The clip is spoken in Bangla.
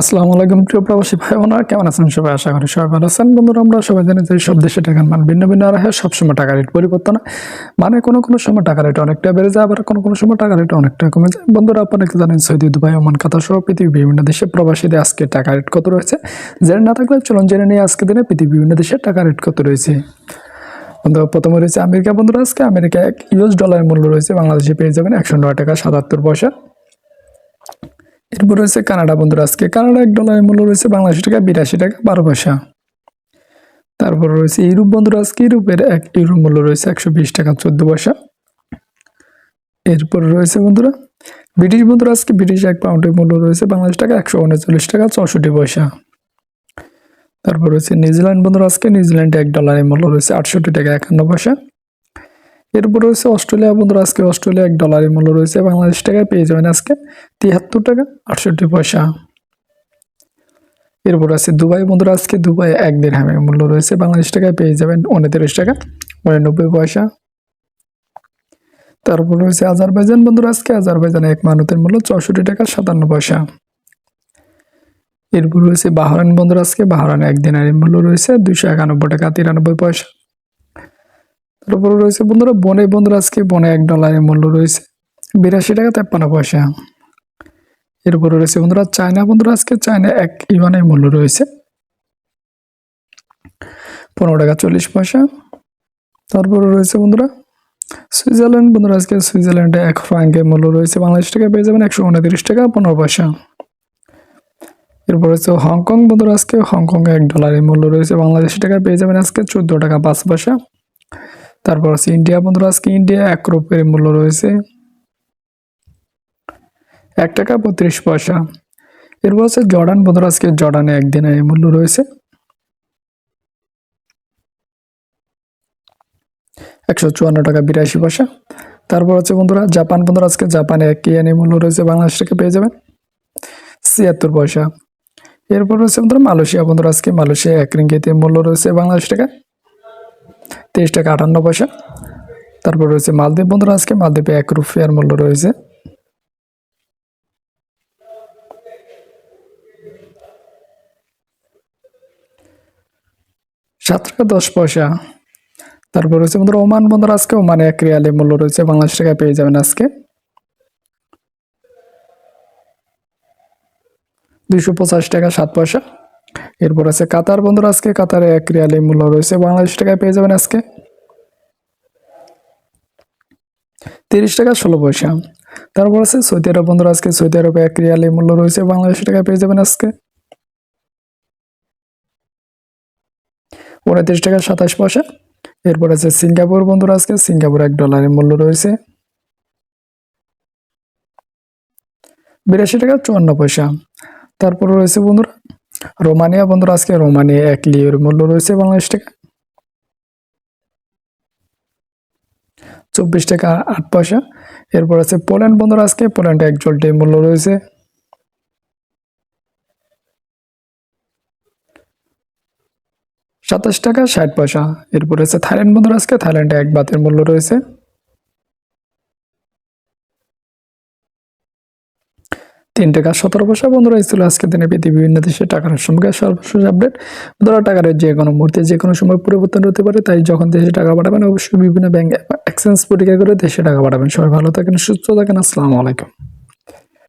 আসসালামু আলাইকুম, প্রিয় প্রবাসী ভাই বোনেরা কেমন আছেন সবাই? আশা করি সবাই ভালো আছেন। বন্ধুরা, আমরা সবাই জানি যে সব দেশে টাকার মান ভিন্ন ভিন্ন আর হয় সবসময় টাকা রেট পরিবর্তন। মানে কোনো কোনো সময় টাকা রেট অনেকটা বেড়ে যায়, আবার কোনো কোনো সময় টাকা রেট অনেকটা কমে যায়। বন্ধুরা, আপনারা জানেন সৌদি দুবাই ওমান, কাতার সহ পৃথিবীর বিভিন্ন দেশে প্রবাসীদের আজকে টাকা রেট কত রয়েছে? জেনে না থাকলে চলুন জেনে নিয়ে আজকে দিনে পৃথিবীর বিভিন্ন দেশে টাকা রেট কত রয়েছে। বন্ধু প্রথমে রয়েছে আমেরিকা। বন্ধুরা, আজকে আমেরিকা এক ইউএস ডলারের মূল্য রয়েছে, বাংলাদেশে পেয়ে যাবেন একশো নয় টাকা সাতাত্তর পয়সা। এরপর রয়েছে কানাডা, বন্ধুরা। আজকে কানাডা এক ডলারের মূল্য রয়েছে বাংলাদেশি টাকা, বিরাশি টাকা, বারো পয়সা। তারপর রয়েছে ইউরোপ, বন্ধুরা। আজকে ইউরোপের এক ইউরো মূল্য রয়েছে একশো বিশ টাকা, চোদ্দ পয়সা। এরপর রয়েছে, বন্ধুরা, ব্রিটিশ, বন্ধুরা, আজকে ব্রিটিশ এক পাউন্ডের মূল্য রয়েছে বাংলাদেশ টাকা, একশো উনচল্লিশ টাকা, চৌষট্টি পয়সা। তারপর রয়েছে নিউজিল্যান্ড, বন্ধুরা, আজকে নিউজিল্যান্ডে এক ডলারের মূল্য রয়েছে আটষট্টি টাকা, একান্ন পয়সা। এরপর রয়েছে অস্ট্রেলিয়া বন্ধুরা, আজকে অস্ট্রেলিয়া এক ডলারের মূল্য রয়েছে, বাংলাদেশ টাকায় পেয়ে যাবেন আজকে তিয়াত্তর টাকা আটষট্টি পয়সা। এরপর আছে দুবাই বন্ধুরা, আজকে দুবাই এক দিরহামের মূল্য রয়েছে, বাংলাদেশ টাকায় পেয়ে যাবেন উনত্রিশ টাকা উননব্বই পয়সা। তারপর রয়েছে আজারবাইজান বন্ধুরা, আজকে আজারবাইজানে এক মানতের মূল্য চৌষট্টি টাকা সাতান্ন পয়সা। এরপর রয়েছে বাহরান বন্ধুরা, আজকে বাহরানে এক দিনের মূল্য রয়েছে দুইশো একানব্বই টাকা তিরানব্বই পয়সা। তারপর রয়েছে বন্ধুরা, বনে বন্ধুরা আজকে বনে এক ডলারের মূল্য রয়েছে। বিরাশি টাকা তেপ্পান্ন পয়সা। এরপর রয়েছে বন্ধুরা, চায়না বন্ধুরা, আজকে চায়না এক ইউয়ানের মূল্য রয়েছে। পনেরো টাকা চল্লিশ পয়সা। তারপরে রয়েছে বন্ধুরা, সুইজারল্যান্ড বন্ধুরা, আজকে সুইজারল্যান্ডে এক ফ্রাঙ্কের মূল্য রয়েছে। বাংলাদেশ টাকা পেয়ে যাবেন একশো উনত্রিশ টাকা পনেরো পয়সা। এরপর রয়েছে হংকং বন্ধুরা, আজকে হংকংয়ে এক ডলারের মূল্য রয়েছে। বাংলাদেশ টাকা পেয়ে যাবেন আজকে চোদ্দ টাকা পাঁচ পয়সা। তারপর আছে ইন্ডিয়া বন্ধুরা, আজকে ইন্ডিয়া এক রুপির মূল্য রয়েছে। এক টাকা বত্রিশ পয়সা। এরপর আছে জর্ডান বন্ধুরা, আজকে জর্ডানে একদিনের মূল্য রয়েছে। একশো চুয়ান্ন টাকা বিরাশি পয়সা। তারপর আছে বন্ধুরা, জাপান বন্ধুরা, আজকে জাপানে এক ইয়ানি মূল্য রয়েছে, বাংলাদেশ থেকে পেয়ে যাবেন। ছিয়াত্তর পয়সা। এরপর রয়েছে বন্ধুরা, মালয়েশিয়া বন্ধুরা, আজকে মালয়েশিয়া এক রিঙ্গিতে মূল্য রয়েছে, বাংলাদেশ টাকা তেইশ টাকা আটান্ন পয়সা। তারপর রয়েছে মালদ্বীপ। বন্ধুরা, আজকে মালদ্বীপে এক রুপিয়ার মূল্য রয়েছে। সাত টাকা দশ পয়সা। তারপর রয়েছে বন্ধুরা, ওমান। বন্ধুরা, আজকে ওমানে এক রিয়ালের মূল্য রয়েছে। বাংলাদেশ টাকা পেয়ে যাবেন আজকে। দুইশো পঁচাশ টাকা সাত পয়সা। এরপর আছে কাতার। বন্ধুরা, আজকে কাতারে এক রিয়ালের মূল্য রয়েছে। বাংলাদেশ টাকায় পেয়ে যাবেন আজকে তিরিশ টাকা ষোলো পয়সা। তারপর আছে সৌদি আরব। বন্ধুরা, আজকে সৌদি আরবে এক রিয়ালের মূল্য রয়েছে। বাংলাদেশ টাকায় পেয়ে যাবেন আজকে উনত্রিশ টাকা সাতাশ পয়সা। এরপর আছে সিঙ্গাপুর। বন্ধুরা, আজকে সিঙ্গাপুর এক ডলারের মূল্য রয়েছে বিরাশি টাকা চুয়ান্ন পয়সা। তারপর রয়েছে বন্ধুরা রোমানিয়া, বন্ধুরা, আজকে রোমানিয়া এক লিওর মূল্য রয়েছে বাংলাদেশ টাকা। চব্বিশ টাকা আট পয়সা। এরপর আছে পোল্যান্ড, বন্ধুরা, আজকে পোল্যান্ডে এক জলটির মূল্য রয়েছে। সাতাশ টাকা ষাট পয়সা। এরপর আছে থাইল্যান্ড, বন্ধুরা, আজকে থাইল্যান্ডে এক বাতের মূল্য রয়েছে। তিন টাকা সতেরো পয়সা বন্ধুরা এই ছিল আজকে দিনে পৃথিবীর বিভিন্ন দেশে টাকার সম্পর্কে সর্বশেষ আপডেট। ধরো টাকার যে কোনো মুহূর্তে যে কোনো সময় পরিবর্তন হতে পারে, তাই যখন দেশে টাকা পাঠাবেন, অবশ্যই বিভিন্ন ব্যাংক এক্সচেঞ্জ পরীক্ষা করে দেশে টাকা পাঠাবেন। সবাই ভালো থাকেন, সুস্থ থাকেন। আসসালামু আলাইকুম।